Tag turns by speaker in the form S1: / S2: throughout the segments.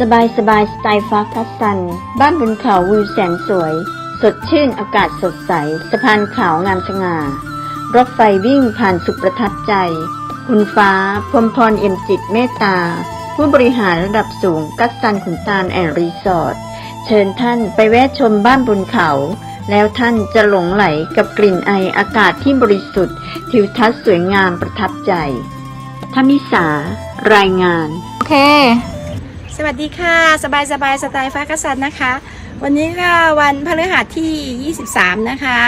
S1: สบายสบายสไตล์ฟ้าคัสซัน บ้านบนเขาวิวแสนสวย สดชื่นอากาศสดใส สะพานขาวงามสง่ารถไฟวิ่งผ่านสุขประทับใจ คุณฟ้าพรมพรเอ็มจิตเมตตา ผู้บริหารระดับสูงกัสซันขุนตาลแอนด์รีสอร์ทเชิญท่านไปแวะชมบ้านบนเขา แล้วท่านจะหลงไหลกับกลิ่นไออากาศที่บริสุทธิ์ ทิวทัศน์สวยงามประทับใจธมิสารายงาน
S2: โอเค
S3: สวัสดีค่ะ สบายสบายสไตล์ฟ้ากษัตริย์นะคะ วันนี้ก็วันพฤหัสที่ 23 นะคะ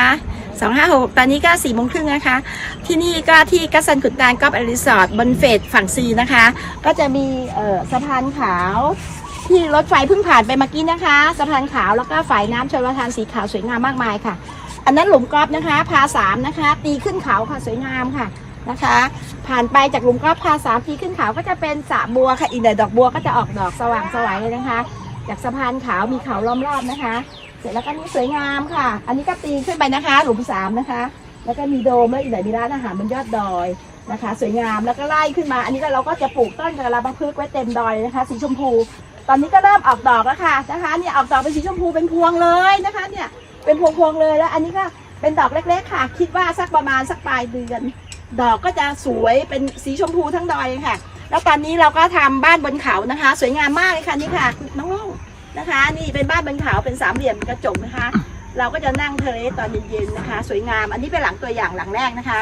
S3: 256 ตอนนี้ก็4โมงครึ่งนะคะ ที่นี่ก็ที่กัสซันขุนตาลกอล์ฟแอนด์รีสอร์ทบนเฟสฝั่งซีนะคะ ก็จะมีเอ่อสะพานขาวที่รถไฟเพิ่งผ่านไปเมื่อกี้นะคะ สะพานขาวแล้วก็ฝายน้ำชลประทานสีขาวสวยงามมากมายค่ะ อันนั้นหลุมกอล์ฟนะคะ พาสามนะคะ ตีขึ้นเขาค่ะสวยงามค่ะ นะคะ ผ่านไปจากหลุมกอล์ฟพาสามตีขึ้นเขาก็จะเป็นสระบัวค่ะอีกหน่อยดอกบัวก็จะออกดอกสว่างสวยเลยนะคะ จากสะพานขาวมีเขาล้อมรอบนะคะ เสร็จแล้วก็นี่สวยงามค่ะ อันนี้ก็ตีขึ้นไปนะคะ หลุมสามนะคะ แล้วก็มีโดมแล้วอีกหน่อยมีร้านอาหารบนยอดดอยนะคะ สวยงามแล้วก็ไล่ขึ้นมา อันนี้ก็เราก็จะปลูกต้นกระลาบังพึกไว้เต็มดอยนะคะ สีชมพู ตอนนี้ก็เริ่มออกดอกแล้วค่ะนะคะเนี่ยออกดอกเป็นสีชมพูเป็นพวงเลยนะคะเนี่ยเป็นพวงๆเลยแล้ว อันนี้ก็เป็นดอกเล็กๆค่ะ คิดว่าสักประมาณสักปลายเดือน ดอกก็จะสวยเป็นสีชมพูทั้งดอยค่ะ แล้วตอนนี้เราก็ทำบ้านบนเขานะคะ สวยงามมากเลยค่ะนี่ค่ะน้องนะคะ นี่เป็นบ้านบนเขาเป็นสามเหลี่ยมกระจกนะคะ เราก็จะนั่งเทเลตอนเย็นๆนะคะ สวยงามอันนี้เป็นหลังตัวอย่างหลังแรกนะคะ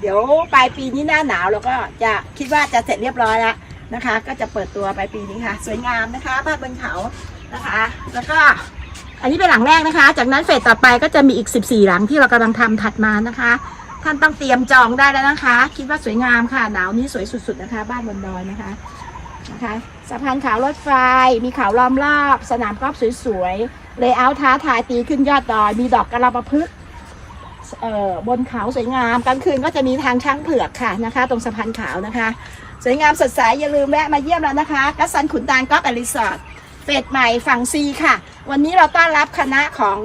S3: เดี๋ยวปลายปีนี้หน้าหนาวเราก็จะคิดว่าจะเสร็จเรียบร้อยแล้วนะคะ ก็จะเปิดตัวปลายปีนี้ค่ะ สวยงามนะคะ บ้านบนเขานะคะ แล้วก็อันนี้เป็นหลังแรกนะคะ จากนั้นเฟสต่อไปก็จะมีอีก 14 หลังที่เรากำลังทำถัดมานะคะ ท่านต้องเตรียมจองได้แล้วนะคะ คิดว่าสวยงามค่ะ หนาวนี้สวยสุดๆนะคะ บ้านบนดอยนะคะนะคะ สะพานขาวรถไฟ มีเขาล้อมรอบ สนามกอล์ฟสวยๆ เลเยอร์ท้าทายตีขึ้นยอดดอย มีดอกกระลาประพฤกษ์เอ่อบนเขาสวยงามกลางคืนก็จะมีทางช้างเผือกค่ะนะคะ ตรงสะพานขาวนะคะ สวยงามสดใสอย่าลืมแวะมาเยี่ยมแล้วนะคะกัสซันขุนตาลกอล์ฟแอนด์รีสอร์ทเฟสใหม่ฝั่งซีค่ะ วันนี้เราต้อนรับคณะของ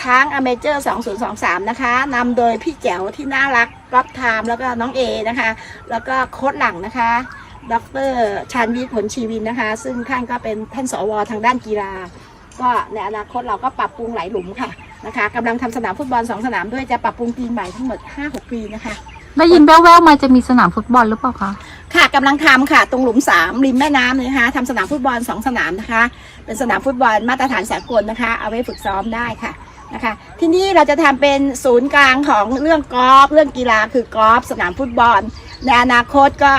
S3: ช้างอเมเจอร์2023 นะคะนำโดยพี่แจ๋วที่น่ารักกอล์ฟไทม์แล้วก็น้องเอนะคะ แล้วก็โค้ดหลังนะคะ ดรชาญวิทย์ผลชีวินนะคะ ซึ่งท่านก็เป็นท่านสวทางด้านกีฬา ก็ในอนาคตเราก็ปรับปรุงหลายหลุมค่ะนะคะกำลังทำสนามฟุตบอลสองสนามด้วยจะปรับปรุงปีใหม่ทั้งหมด 5-6 ปีนะคะ
S2: ได้ยินแว่วๆมาจะมีสนามฟุตบอลหรือเปล่าคะ
S3: ค่ะกำลังทำค่ะ ตรงหลุมสามริมแม่น้ำเลยนะคะทำสนามฟุตบอลสองสนามนะคะ เป็นสนามฟุตบอลมาตรฐานสากลนะคะ เอาไว้ฝึกซ้อมได้ค่ะนะคะที่นี่เราจะทำเป็นศูนย์กลางของเรื่องกอล์ฟเรื่องกีฬาคือกอล์ฟสนามฟุตบอล ในอนาคตก็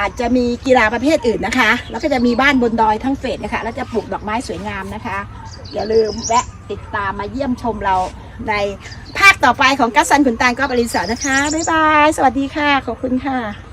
S3: อาจจะมีกีฬาประเภทอื่นนะคะ แล้วก็จะมีบ้านบนดอยทั้งเฟสนะคะ แล้วจะปลูกดอกไม้สวยงามนะคะ อย่าลืมแวะติดตามมาเยี่ยมชมเราในภาคต่อไปของกัสซันขุนตาลก็บริษัทนะคะ บ๊ายบาย สวัสดีค่ะ ขอบคุณค่ะ